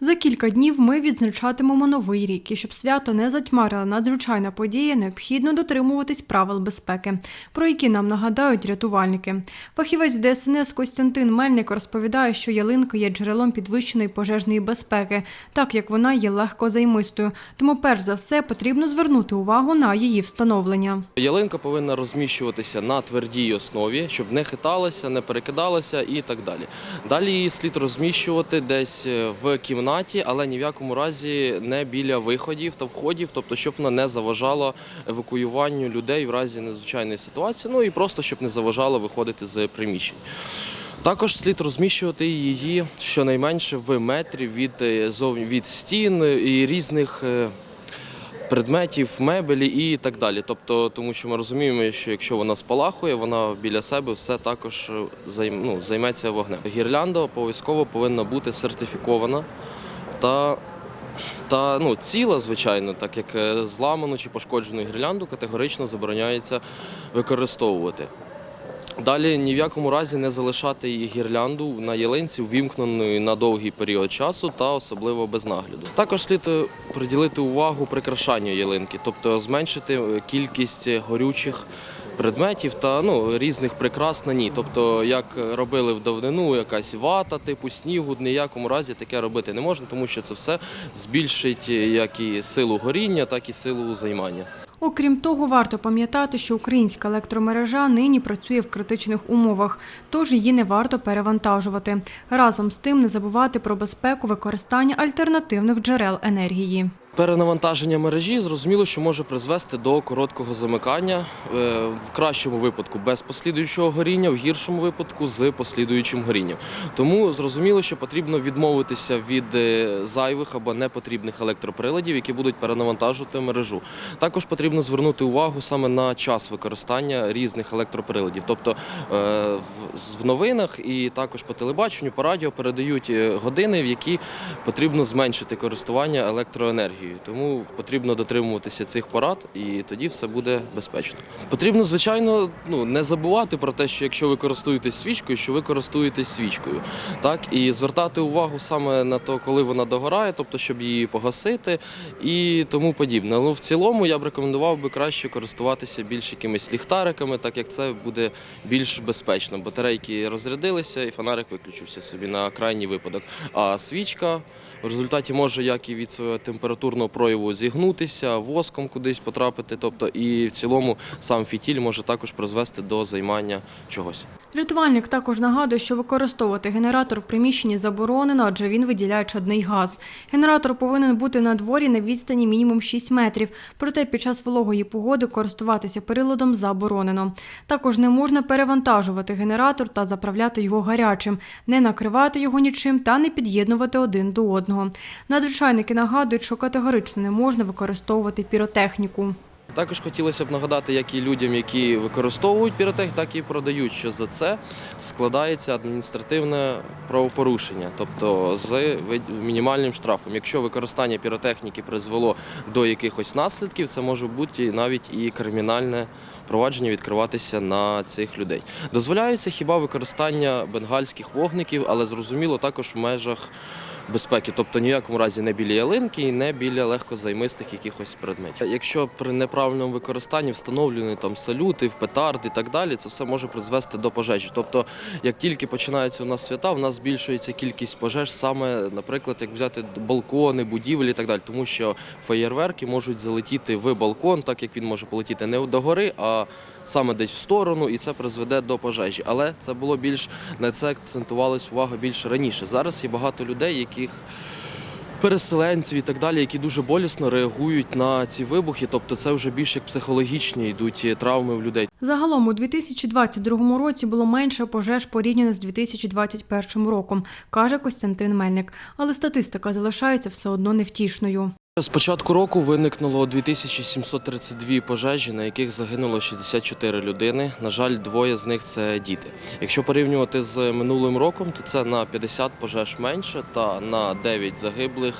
За кілька днів ми відзначатимемо новий рік, і щоб свято не затьмарила надзвичайна подія, необхідно дотримуватись правил безпеки, про які нам нагадають рятувальники. Фахівець ДСНС Костянтин Мельник розповідає, що ялинка є джерелом підвищеної пожежної безпеки, так як вона є легкозаймистою. Тому, перш за все, потрібно звернути увагу на її встановлення. Ялинка повинна розміщуватися на твердій основі, щоб не хиталася, не перекидалася і так далі. Далі її слід розміщувати десь е, в кімнаті, але ні в якому разі не біля виходів та входів, тобто щоб вона не заважала евакуюванню людей в разі надзвичайної ситуації, ну і просто щоб не заважала виходити з приміщень. Також слід розміщувати її щонайменше в метрі від, е, від стін і різних е, предметів, мебелі і так далі. Тобто, тому що ми розуміємо, що якщо вона спалахує, вона біля себе все також е, ну, займеться вогнем. Гірлянда обов'язково повинна бути сертифікована та. Та ну ціла, звичайно, так як е, зламану чи пошкоджену гірлянду категорично забороняється використовувати. Далі ні в якому разі не залишати її гірлянду на ялинці ввімкненою на довгий період часу та особливо без нагляду. Також слід е, приділити увагу прикрашанню ялинки, тобто зменшити е, кількість горючих предметів та ну, різних прикрас на ній. Тобто, як робили в давнину, якась вата, типу снігу, ні в якому разі таке робити не можна, тому що це все збільшить е, як і силу горіння, так і силу займання. Окрім того, варто пам'ятати, що українська електромережа нині працює в критичних умовах, тож її не варто перевантажувати. Разом з тим не забувати про безпеку використання альтернативних джерел енергії. Перенавантаження мережі зрозуміло, що може призвести до короткого замикання, е, в кращому випадку без послідуючого горіння, в гіршому випадку з послідуючим горінням. Тому зрозуміло, що потрібно відмовитися від е, зайвих або непотрібних електроприладів, які будуть перенавантажувати мережу. Також потрібно звернути увагу саме на час використання різних електроприладів. Тобто е, в- новинах і також по телебаченню, по радіо передають години, в які потрібно зменшити користування електроенергією. Тому потрібно дотримуватися цих порад, і тоді все буде безпечно. Потрібно, звичайно, ну не забувати про те, що якщо ви користуєтесь свічкою, що ви користуєтесь свічкою, так і звертати увагу саме на те, коли вона догорає, тобто щоб її погасити і тому подібне. Але в цілому я б рекомендував би краще користуватися більш якимись ліхтариками, так як це буде більш безпечно. Батарейки розрядилися, і фонарик виключився собі на крайній випадок. А свічка в результаті може як і від свого температурного прояву зігнутися, воском кудись потрапити. Тобто, і в цілому сам фітіль може також призвести до займання чогось. Рятувальник також нагадує, що використовувати генератор в приміщенні заборонено, адже він виділяє чадний газ. Генератор повинен бути на дворі на відстані мінімум 6 метрів. Проте під час вологої погоди користуватися приладом заборонено. Також не можна перевантажувати генератор та заправляти його гарячим, не накривати його нічим та не під'єднувати один до одного. Надзвичайники нагадують, що категорично не можна використовувати піротехніку. Також хотілося б нагадати, як і людям, які використовують піротех, так і продають, що за це складається адміністративне правопорушення, тобто з мінімальним штрафом. Якщо використання піротехніки призвело до якихось наслідків, це може бути навіть і кримінальне провадження відкриватися на цих людей. Дозволяється хіба використання бенгальських вогників, але зрозуміло також в межах безпеки, тобто ні в якому разі не біля ялинки і не біля легкозаймистих якихось предметів. Якщо при неправильному використанні встановлені там салюти, петард і так далі, це все може призвести до пожежі. Тобто, як тільки починаються у нас свята, у нас збільшується кількість пожеж, саме, наприклад, як взяти балкони, будівлі і так далі, тому що феєрверки можуть залетіти в балкон, так як він може полетіти не до гори, а саме десь в сторону, і це призведе до пожежі. Але це було більш на це акцентувалась увага більше раніше. Зараз є багато людей, яких переселенців і так далі, які дуже болісно реагують на ці вибухи. Тобто, це вже більш як психологічні йдуть травми в людей. Загалом у 2022 році було менше пожеж порівняно з 2021 роком, каже Костянтин Мельник. Але статистика залишається все одно невтішною. З початку року виникнуло 2732 пожежі, на яких загинуло 64 людини. На жаль, двоє з них це діти. Якщо порівнювати з минулим роком, то це на 50 пожеж менше та на 9 загиблих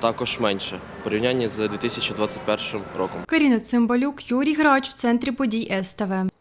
також менше в порівнянні з 2021 роком. Каріна Цимбалюк, Юрій Грач в центрі подій СТВ.